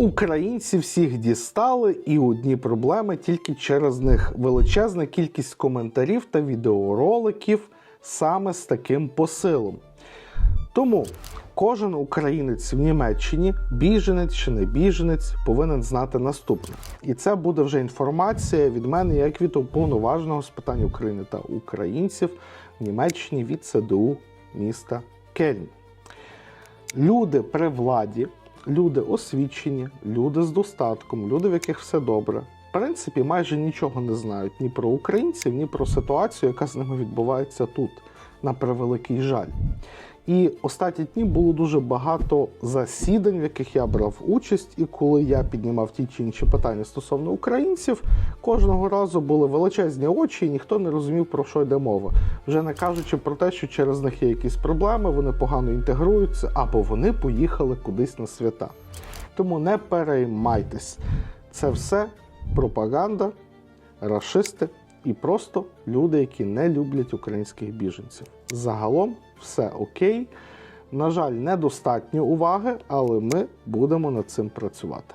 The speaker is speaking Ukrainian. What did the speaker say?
Українці всіх дістали, і одні проблеми тільки через них. Величезна кількість коментарів та відеороликів саме з таким посилом. Тому кожен українець в Німеччині, біженець чи не біженець, повинен знати наступне. І це буде вже інформація від мене, як від уповноваженого з питань України та українців в Німеччині від ЦДУ міста Кельн. Люди при владі, люди освічені, люди з достатком, люди, в яких все добре. В принципі, майже нічого не знають ні про українців, ні про ситуацію, яка з ними відбувається тут, на превеликий жаль. І останні дні було дуже багато засідань, в яких я брав участь, і коли я піднімав ті чи інші питання стосовно українців, кожного разу були величезні очі, і ніхто не розумів, про що йде мова. Вже не кажучи про те, що через них є якісь проблеми, вони погано інтегруються, або вони поїхали кудись на свята. Тому не переймайтесь. Це все пропаганда, рашисти і просто люди, які не люблять українських біженців. Загалом все окей. На жаль, недостатньо уваги, але ми будемо над цим працювати.